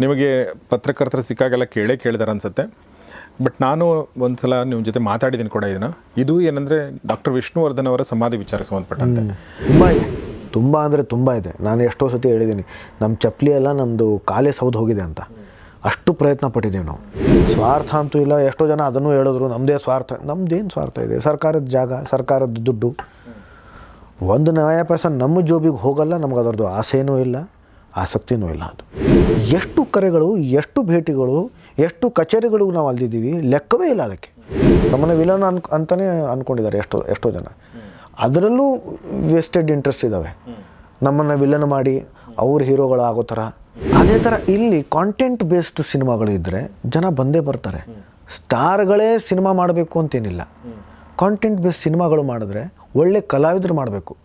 ನಿಮಗೆ ಪತ್ರಕರ್ತರು ಸಿಕ್ಕಾಗೆಲ್ಲ ಕೇಳೇ ಕೇಳಿದಾರೆ ಅನ್ಸುತ್ತೆ. ಬಟ್ ನಾನು ಒಂದು ಸಲ ನಿಮ್ಮ ಜೊತೆ ಮಾತಾಡಿದ್ದೀನಿ ಕೂಡ ಇದನ್ನು. ಇದು ಏನಂದರೆ ಡಾಕ್ಟರ್ ವಿಷ್ಣುವರ್ಧನ್ ಅವರ ಸಮಾಧಿ ವಿಚಾರಕ್ಕೆ ಸಂಬಂಧಪಟ್ಟಂತೆ. ತುಂಬ ಇದೆ. ತುಂಬ ಅಂದರೆ ತುಂಬ ಇದೆ. ನಾನು ಎಷ್ಟೋ ಸತಿ ಹೇಳಿದ್ದೀನಿ ನಮ್ಮ ಚಪ್ಪಲಿ ಎಲ್ಲ ನಮ್ಮದು ಕಾಲೇ ಸೌದು ಹೋಗಿದೆ ಅಂತ. ಅಷ್ಟು ಪ್ರಯತ್ನ ಪಟ್ಟಿದ್ದೀವಿ ನಾವು. ಸ್ವಾರ್ಥ ಅಂತೂ ಇಲ್ಲ, ಎಷ್ಟೋ ಜನ ಅದನ್ನು ಹೇಳಿದ್ರು ನಮ್ಮದೇ ಸ್ವಾರ್ಥ. ನಮ್ಮದೇನು ಸ್ವಾರ್ಥ ಇದೆ? ಸರ್ಕಾರದ ಜಾಗ, ಸರ್ಕಾರದ ದುಡ್ಡು. ಒಂದು ನ್ಯಾಯ ನಮ್ಮ ಜೋಬಿಗೆ ಹೋಗಲ್ಲ, ನಮ್ಗೆ ಅದರದ್ದು ಆಸೆಯೂ ಇಲ್ಲ. ಆಸಕ್ತಿನೂ ಇಲ್ಲ ಅದು. ಎಷ್ಟು ಕರೆಗಳು, ಎಷ್ಟು ಭೇಟಿಗಳು, ಎಷ್ಟು ಕಚೇರಿಗಳು ನಾವು ಅಲ್ದಿದ್ದೀವಿ ಲೆಕ್ಕವೇ ಇಲ್ಲ ಅದಕ್ಕೆ. ನಮ್ಮನ್ನು ವಿಲನ್ ಅನ್ ಅಂತಲೇ ಅಂದ್ಕೊಂಡಿದ್ದಾರೆ ಎಷ್ಟೋ ಎಷ್ಟೋ ಜನ. ಅದರಲ್ಲೂ ವೇಸ್ಟೆಡ್ ಇಂಟ್ರೆಸ್ಟ್ ಇದ್ದಾವೆ ನಮ್ಮನ್ನು ವಿಲನ್ ಮಾಡಿ ಅವ್ರ ಹೀರೋಗಳು ಆಗೋ ಥರ. ಅದೇ ಥರ ಇಲ್ಲಿ ಕಾಂಟೆಂಟ್ ಬೇಸ್ಡ್ ಸಿನಿಮಾಗಳು ಇದ್ದರೆ ಜನ ಬಂದೇ ಬರ್ತಾರೆ. ಸ್ಟಾರ್ಗಳೇ ಸಿನಿಮಾ ಮಾಡಬೇಕು ಅಂತೇನಿಲ್ಲ. ಕಾಂಟೆಂಟ್ ಬೇಸ್ಡ್ ಸಿನಿಮಾಗಳು ಮಾಡಿದ್ರೆ ಒಳ್ಳೆ ಕಲಾವಿದರು ಮಾಡಬೇಕು.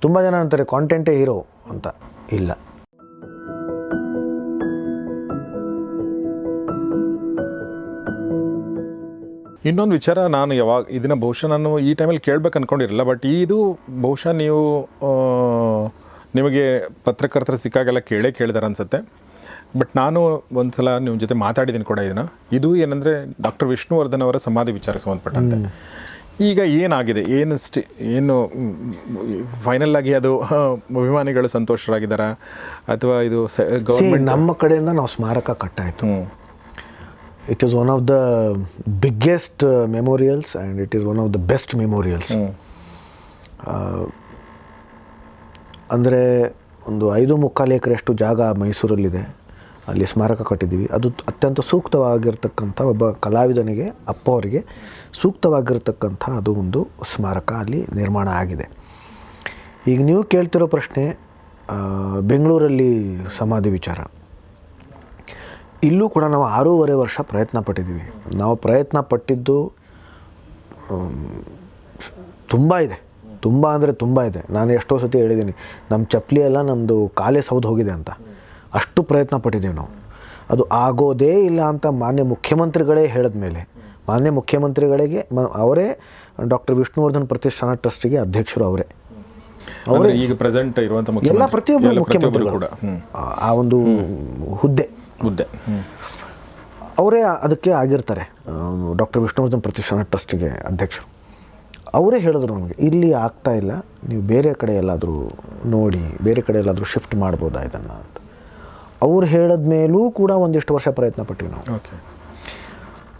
ತುಂಬ ಜನ ಅಂತಾರೆ ಕಾಂಟೆಂಟೇ ಹೀರೋ ಅಂತ. ಇಲ್ಲ. ಇನ್ನೊಂದು ವಿಚಾರ ನಾನು ಯಾವಾಗ ಇದನ್ನ ಬಹುಶಃ ನಾನು ಈ ಟೈಮಲ್ಲಿ ಕೇಳ್ಬೇಕು ಅನ್ಕೊಂಡಿರಲಿಲ್ಲ ಬಟ್ ಇದು ಬಹುಶಃ ನೀವು ನಿಮಗೆ ಪತ್ರಕರ್ತರು ಸಿಕ್ಕಾಗೆಲ್ಲ ಕೇಳೇ ಕೇಳಿದಾರೆ ಅನ್ಸುತ್ತೆ. ಬಟ್ ನಾನು ಒಂದು ಸಲ ನಿಮ್ಮ ಜೊತೆ ಮಾತಾಡಿದ್ದೀನಿ ಕೂಡ ಇದನ್ನು. ಇದು ಏನಂದರೆ ಡಾಕ್ಟರ್ ವಿಷ್ಣುವರ್ಧನ್ ಅವರ ಸಮಾಧಿ ವಿಚಾರಕ್ಕೆ ಸಂಬಂಧಪಟ್ಟಂತೆ. ಈಗ ಏನಾಗಿದೆ? ಏನು ಸ್ಟಿ ಏನು ಫೈನಲ್ ಆಗಿ ಅದು ಅಭಿಮಾನಿಗಳು ಸಂತೋಷರಾಗಿದ್ದಾರಾ? ಅಥವಾ ಇದು ಗವರ್ನಮೆಂಟ್ ಗೌರ್ಮೆಂಟ್ ನಮ್ಮ ಕಡೆಯಿಂದ ನಾವು ಸ್ಮಾರಕ ಕಟ್ಟಾಯಿತು. ಹ್ಞೂ it is one of the biggest memorials and it is one of the best memorials ಹ್ಞೂ ಅಂದರೆ ಒಂದು ಐದು ಮುಕ್ಕಾಲು ಎಕರೆಯಷ್ಟು ಜಾಗ ಮೈಸೂರಲ್ಲಿದೆ. ಅಲ್ಲಿ ಸ್ಮಾರಕ ಕಟ್ಟಿದ್ದೀವಿ. ಅದು ಅತ್ಯಂತ ಸೂಕ್ತವಾಗಿರ್ತಕ್ಕಂಥ ಒಬ್ಬ ಕಲಾವಿದನಿಗೆ ಅಪ್ಪ ಅವರಿಗೆ ಸೂಕ್ತವಾಗಿರ್ತಕ್ಕಂಥ ಅದು ಒಂದು ಸ್ಮಾರಕ ಅಲ್ಲಿ ನಿರ್ಮಾಣ ಆಗಿದೆ. ಈಗ ನೀವು ಕೇಳ್ತಿರೋ ಪ್ರಶ್ನೆ ಬೆಂಗಳೂರಲ್ಲಿ ಸಮಾಧಿ ವಿಚಾರ. ಇಲ್ಲೂ ಕೂಡ ನಾವು ಆರೂವರೆ ವರ್ಷ ಪ್ರಯತ್ನ ಪಟ್ಟಿದ್ದೀವಿ. ನಾವು ಪ್ರಯತ್ನ ಪಟ್ಟಿದ್ದು ತುಂಬ ಇದೆ. ತುಂಬ ಅಂದರೆ ತುಂಬ ಇದೆ. ನಾನು ಎಷ್ಟೋ ಸತಿ ಹೇಳಿದ್ದೀನಿ ನಮ್ಮ ಚಪ್ಪಲಿ ಎಲ್ಲ ನಮ್ಮದು ಕಾಲೇ ಸೌದು ಹೋಗಿದೆ ಅಂತ. ಅಷ್ಟು ಪ್ರಯತ್ನ ಪಟ್ಟಿದ್ದೀವಿ ನಾವು. ಅದು ಆಗೋದೇ ಇಲ್ಲ ಅಂತ ಮಾನ್ಯ ಮುಖ್ಯಮಂತ್ರಿಗಳೇ ಹೇಳಿದ ಮೇಲೆ. ಮಾನ್ಯ ಮುಖ್ಯಮಂತ್ರಿಗಳಿಗೆ ಮ ಅವರೇ ಡಾಕ್ಟರ್ ವಿಷ್ಣುವರ್ಧನ್ ಪ್ರತಿಷ್ಠಾನ ಟ್ರಸ್ಟಿಗೆ ಅಧ್ಯಕ್ಷರು ಅವರೇ. ಅವರು ಈಗ ಪ್ರೆಸೆಂಟ್ ಇರುವಂತ ಎಲ್ಲ ಪ್ರತಿಯೊಬ್ಬರು ಮುಖ್ಯಮಂತ್ರಿಗಳು. ಆ ಒಂದು ಹುದ್ದೆ. ಹುದ್ದೆ ಹ್ಮ್ ಅವರೇ ಅದಕ್ಕೆ ಆಗಿರ್ತಾರೆ. ಡಾಕ್ಟರ್ ವಿಷ್ಣುವರ್ಧನ್ ಪ್ರತಿಷ್ಠಾನ ಟ್ರಸ್ಟಿಗೆ ಅಧ್ಯಕ್ಷರು. ಅವರೇ ಹೇಳಿದ್ರು ನಮಗೆ ಇಲ್ಲಿ ಆಗ್ತಾ ಇಲ್ಲ ನೀವು ಬೇರೆ ಕಡೆ ಎಲ್ಲಾದರೂ ನೋಡಿ ಬೇರೆ ಕಡೆ ಎಲ್ಲಾದರೂ ಶಿಫ್ಟ್ ಮಾಡ್ಬೋದಾ ಇದನ್ನು? ಅಂತ. ಅವ್ರು ಹೇಳಿದ ಮೇಲೂ ಕೂಡ ಒಂದಿಷ್ಟು ವರ್ಷ ಪ್ರಯತ್ನ ಪಟ್ಟಿವಿ ನಾವು. ಓಕೆ.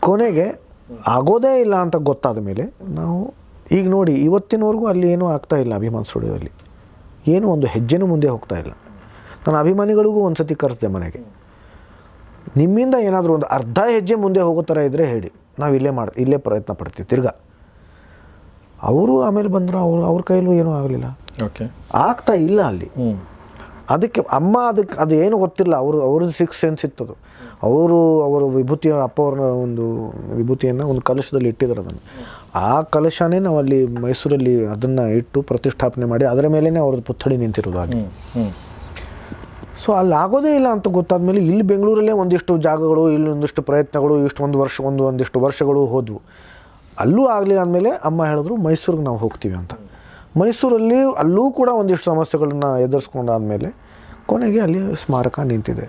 ಕೊನೆಗೆ ಆಗೋದೇ ಇಲ್ಲ ಅಂತ ಗೊತ್ತಾದ ಮೇಲೆ ನಾವು ಈಗ ನೋಡಿ ಇವತ್ತಿನವರೆಗೂ ಅಲ್ಲಿ ಏನೂ ಆಗ್ತಾ ಇಲ್ಲ ಅಭಿಮಾನ್ ಸ್ಟುಡಿಯೋದಲ್ಲಿ. ಏನೂ ಒಂದು ಹೆಜ್ಜೆನೂ ಮುಂದೆ ಹೋಗ್ತಾ ಇಲ್ಲ. ನಾನು ಅಭಿಮಾನಿಗಳಿಗೂ ಒಂದು ಸತಿ ಕರೆಸಿದೆ ಮನೆಗೆ. ನಿಮ್ಮಿಂದ ಏನಾದರೂ ಒಂದು ಅರ್ಧ ಹೆಜ್ಜೆ ಮುಂದೆ ಹೋಗೋ ಥರ ಇದ್ದರೆ ಹೇಳಿ. ನಾವು ಇಲ್ಲೇ ಮಾಡಿ ಇಲ್ಲೇ ಪ್ರಯತ್ನ ಪಡ್ತೀವಿ ತಿರ್ಗಾ. ಅವರು ಆಮೇಲೆ ಬಂದರು ಅವರು ಅವ್ರ ಕೈಲೂ ಏನೂ ಆಗಲಿಲ್ಲ. ಓಕೆ. ಆಗ್ತಾ ಇಲ್ಲ ಅಲ್ಲಿ. ಅದಕ್ಕೆ ಅಮ್ಮ ಅದಕ್ಕೆ ಅದು ಏನು ಗೊತ್ತಿಲ್ಲ ಅವರು ಅವ್ರದ್ದು ಸಿಕ್ಸ್ ಸೆನ್ಸ್ ಇತ್ತದು ಅವರು ಅವರು ವಿಭೂತಿಯ ಅಪ್ಪ ಅವ್ರನ್ನ ಒಂದು ವಿಭೂತಿಯನ್ನು ಒಂದು ಕಲಶದಲ್ಲಿ ಇಟ್ಟಿದ್ರು ಅದನ್ನು. ಆ ಕಲಶನೇ ನಾವು ಅಲ್ಲಿ ಮೈಸೂರಲ್ಲಿ ಅದನ್ನು ಇಟ್ಟು ಪ್ರತಿಷ್ಠಾಪನೆ ಮಾಡಿ ಅದರ ಮೇಲೇ ಅವ್ರದ್ದು ಪುತ್ಥಳಿ ನಿಂತಿರೋದು ಅಲ್ಲಿ. ಸೊ ಅಲ್ಲಿ ಆಗೋದೇ ಇಲ್ಲ ಅಂತ ಗೊತ್ತಾದ್ಮೇಲೆ ಇಲ್ಲಿ ಬೆಂಗಳೂರಲ್ಲೇ ಒಂದಿಷ್ಟು ಜಾಗಗಳು, ಇಲ್ಲಿ ಒಂದಿಷ್ಟು ಪ್ರಯತ್ನಗಳು, ಇಷ್ಟು ಒಂದು ವರ್ಷ, ಒಂದು ಒಂದಿಷ್ಟು ವರ್ಷಗಳು ಹೋದವು. ಅಲ್ಲೂ ಆಗಲಿಲ್ಲ ಅಂದಮೇಲೆ ಅಮ್ಮ ಹೇಳಿದ್ರು, ಮೈಸೂರಿಗೆ ನಾವು ಹೋಗ್ತೀವಿ ಅಂತ. ಮೈಸೂರಲ್ಲಿ ಅಲ್ಲೂ ಕೂಡ ಒಂದಿಷ್ಟು ಸಮಸ್ಯೆಗಳನ್ನ ಎದುರಿಸ್ಕೊಂಡಾದ್ಮೇಲೆ ಕೊನೆಗೆ ಅಲ್ಲಿ ಸ್ಮಾರಕ ನಿಂತಿದೆ.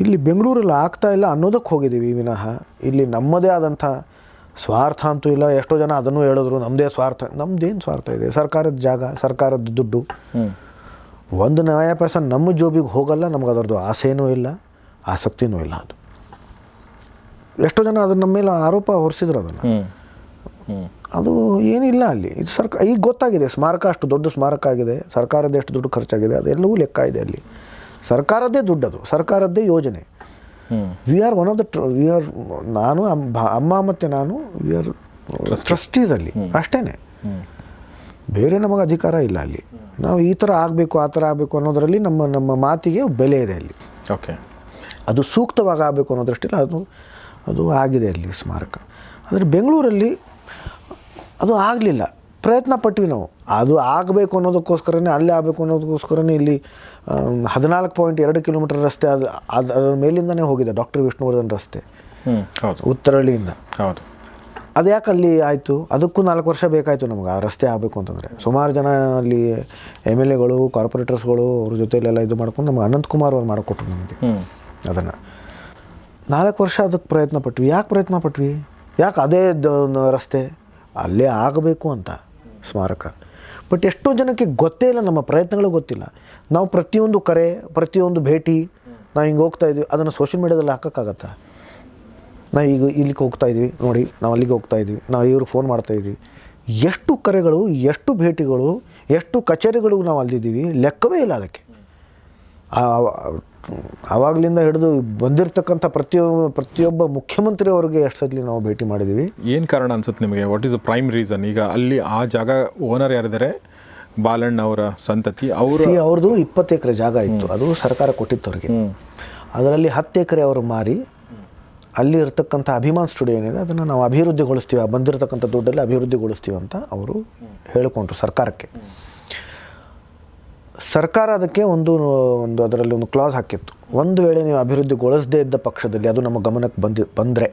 ಇಲ್ಲಿ ಬೆಂಗಳೂರಲ್ಲಿ ಆಗ್ತಾ ಇಲ್ಲ ಅನ್ನೋದಕ್ಕೆ ಹೋಗಿದ್ದೀವಿ ವಿನಃ. ಇಲ್ಲಿ ನಮ್ಮದೇ ಆದಂಥ ಸ್ವಾರ್ಥ ಅಂತೂ ಇಲ್ಲ. ಎಷ್ಟೋ ಜನ ಅದನ್ನು ಹೇಳಿದ್ರು ನಮ್ಮದೇ ಸ್ವಾರ್ಥ ನಮ್ಮದೇನು ಸ್ವಾರ್ಥ ಇದೆ? ಸರ್ಕಾರದ ಜಾಗ, ಸರ್ಕಾರದ ದುಡ್ಡು. ಒಂದು ನ್ಯಾಯ ಪೈಸ ನಮ್ಮ ಜೋಬಿಗೆ ಹೋಗಲ್ಲ ನಮ್ಗೆ ಅದರದ್ದು ಆಸೆಯೂ ಇಲ್ಲ ಆಸಕ್ತಿನೂ ಇಲ್ಲ ಅದು. ಎಷ್ಟೋ ಜನ ಅದನ್ನ ನಮ್ಮ ಮೇಲೆ ಆರೋಪ ಹೊರಿಸಿದ್ರು ಅದನ್ನು. ಅದು ಏನಿಲ್ಲ ಅಲ್ಲಿ. ಇದು ಸರ್ಕಾರ ಈಗ ಗೊತ್ತಾಗಿದೆ ಸ್ಮಾರಕ ಅಷ್ಟು ದೊಡ್ಡ ಸ್ಮಾರಕ ಆಗಿದೆ ಸರ್ಕಾರದ ಎಷ್ಟು ದುಡ್ಡು ಖರ್ಚಾಗಿದೆ ಅದೆಲ್ಲವೂ ಲೆಕ್ಕ ಇದೆ ಅಲ್ಲಿ. ಸರ್ಕಾರದ್ದೇ ದುಡ್ಡು ಅದು ಸರ್ಕಾರದ್ದೇ ಯೋಜನೆ. We are one of the we are ನಾನು ಅಮ್ಮ ಮತ್ತು ನಾನು ವಿ ಆರ್ ಟ್ರಸ್ಟೀಸ್ ಅಲ್ಲಿ ಅಷ್ಟೇ ಬೇರೆ ನಮಗೆ ಅಧಿಕಾರ ಇಲ್ಲ ಅಲ್ಲಿ. ನಾವು ಈ ಥರ ಆಗಬೇಕು ಆ ಥರ ಆಗಬೇಕು ಅನ್ನೋದರಲ್ಲಿ ನಮ್ಮ ನಮ್ಮ ಮಾತಿಗೆ ಬೆಲೆ ಇದೆ ಅಲ್ಲಿ. ಓಕೆ. ಅದು ಸೂಕ್ತವಾಗಿ ಆಗಬೇಕು ಅನ್ನೋ ದೃಷ್ಟಿಯಲ್ಲಿ ಅದು ಅದು ಆಗಿದೆ ಅಲ್ಲಿ ಸ್ಮಾರಕ. ಆದರೆ ಬೆಂಗಳೂರಲ್ಲಿ ಅದು ಆಗಲಿಲ್ಲ. ಪ್ರಯತ್ನ ಪಟ್ವಿ ನಾವು. ಅದು ಆಗಬೇಕು ಅನ್ನೋದಕ್ಕೋಸ್ಕರನೇ ಅಲ್ಲೇ ಆಗಬೇಕು ಅನ್ನೋದಕ್ಕೋಸ್ಕರನೇ ಇಲ್ಲಿ ಹದಿನಾಲ್ಕು ಪಾಯಿಂಟ್ ಎರಡು ಕಿಲೋಮೀಟರ್ ರಸ್ತೆ ಅದು ಅದು ಅದರ ಮೇಲಿಂದನೇ ಹೋಗಿದೆ ಡಾಕ್ಟರ್ ವಿಷ್ಣುವರ್ಧನ್ ರಸ್ತೆ. ಹ್ಞೂ ಹೌದು. ಉತ್ತರಳ್ಳಿಯಿಂದ. ಹೌದು. ಅದು ಯಾಕೆ ಅಲ್ಲಿ ಆಯಿತು? ಅದಕ್ಕೂ ನಾಲ್ಕು ವರ್ಷ ಬೇಕಾಯಿತು ನಮ್ಗೆ ಆ ರಸ್ತೆ ಆಗಬೇಕು ಅಂತಂದರೆ. ಸುಮಾರು ಜನ ಅಲ್ಲಿ ಎಂ ಎಲ್ ಎಗಳು ಕಾರ್ಪೊರೇಟರ್ಸ್ಗಳು ಅವ್ರ ಜೊತೆಲೆಲ್ಲ ಇದು ಮಾಡ್ಕೊಂಡು ನಮ್ಗೆ ಅನಂತಕುಮಾರ್ ಅವ್ರು ಮಾಡಿಕೊಟ್ರು ನಮಗೆ. ಅದನ್ನು. ನಾಲ್ಕು ವರ್ಷ ಅದಕ್ಕೆ ಪ್ರಯತ್ನ ಪಟ್ವಿ. ಯಾಕೆ ಪ್ರಯತ್ನ ಪಟ್ವಿ? ಯಾಕೆ ಅದೇ ರಸ್ತೆ? ಅಲ್ಲೇ ಆಗಬೇಕು ಅಂತ ಸ್ಮಾರಕ. ಬಟ್ ಎಷ್ಟೋ ಜನಕ್ಕೆ ಗೊತ್ತೇ ಇಲ್ಲ ನಮ್ಮ ಪ್ರಯತ್ನಗಳು ಗೊತ್ತಿಲ್ಲ. ನಾವು ಪ್ರತಿಯೊಂದು ಕರೆ ಪ್ರತಿಯೊಂದು ಭೇಟಿ ನಾವು ಹಿಂಗೆ ಹೋಗ್ತಾ ಇದ್ವಿ. ಅದನ್ನು ಸೋಷಿಯಲ್ ಮೀಡ್ಯಾದಲ್ಲಿ ಹಾಕೋಕ್ಕಾಗತ್ತಾ? ನಾವು ಈಗ ಇಲ್ಲಿಗೆ ಹೋಗ್ತಾ ಇದ್ದೀವಿ. ನೋಡಿ ನಾವು ಅಲ್ಲಿಗೆ ಹೋಗ್ತಾ ಇದ್ದೀವಿ. ನಾವು ಇವ್ರಿಗೆ ಫೋನ್ ಮಾಡ್ತಾ ಇದ್ದೀವಿ. ಎಷ್ಟು ಕರೆಗಳು ಎಷ್ಟು ಭೇಟಿಗಳು ಎಷ್ಟು ಕಚೇರಿಗಳು ನಾವು ಅಲ್ಲಿದ್ದೀವಿ ಲೆಕ್ಕವೇ ಇಲ್ಲ ಅದಕ್ಕೆ. ಆವಾಗಲಿಂದ ಹಿಡಿದು ಬಂದಿರತಕ್ಕಂಥ ಪ್ರತಿಯೊಬ್ಬ ಪ್ರತಿಯೊಬ್ಬ ಮುಖ್ಯಮಂತ್ರಿ ಅವರಿಗೆ ಎಷ್ಟು ಸಲ ನಾವು ಭೇಟಿ ಮಾಡಿದ್ದೀವಿ. ಏನು ಕಾರಣ ಅನ್ಸುತ್ತೆ ನಿಮಗೆ? What is the prime reason ಈಗ ಅಲ್ಲಿ ಆ ಜಾಗ ಓನರ್ ಯಾರಿದ್ದಾರೆ? ಬಾಲಣ್ಣ ಅವರ ಸಂತತಿ ಅವರು ಅವ್ರದ್ದು ಇಪ್ಪತ್ತು ಎಕರೆ ಜಾಗ ಇತ್ತು. ಅದು ಸರ್ಕಾರ ಕೊಟ್ಟಿತ್ತು ಅವ್ರಿಗೆ. ಅದರಲ್ಲಿ ಹತ್ತು ಎಕರೆ ಅವರು ಮಾರಿ ಅಲ್ಲಿ ಇರ್ತಕ್ಕಂಥ ಅಭಿಮಾನ್ ಸ್ಟುಡಿಯೋ ಏನಿದೆ ಅದನ್ನು ನಾವು ಅಭಿವೃದ್ಧಿಗೊಳಿಸ್ತೀವಿ ಆ ಬಂದಿರತಕ್ಕಂಥ ದುಡ್ಡಲ್ಲಿ ಅಭಿವೃದ್ಧಿಗೊಳಿಸ್ತೀವಿ ಅಂತ ಅವರು ಹೇಳಿಕೊಂಡ್ರು ಸರ್ಕಾರಕ್ಕೆ. ಸರ್ಕಾರ ಅದಕ್ಕೆ ಒಂದು ಒಂದು ಅದರಲ್ಲಿ ಒಂದು ಕ್ಲಾಸ್ ಹಾಕಿತ್ತು. ಒಂದು ವೇಳೆ ನೀವು ಅಭಿವೃದ್ಧಿಗೊಳಿಸದೇ ಇದ್ದ ಪಕ್ಷದಲ್ಲಿ ಅದು ನಮ್ಮ ಗಮನಕ್ಕೆ ಬಂದಿ ಬಂದರೆ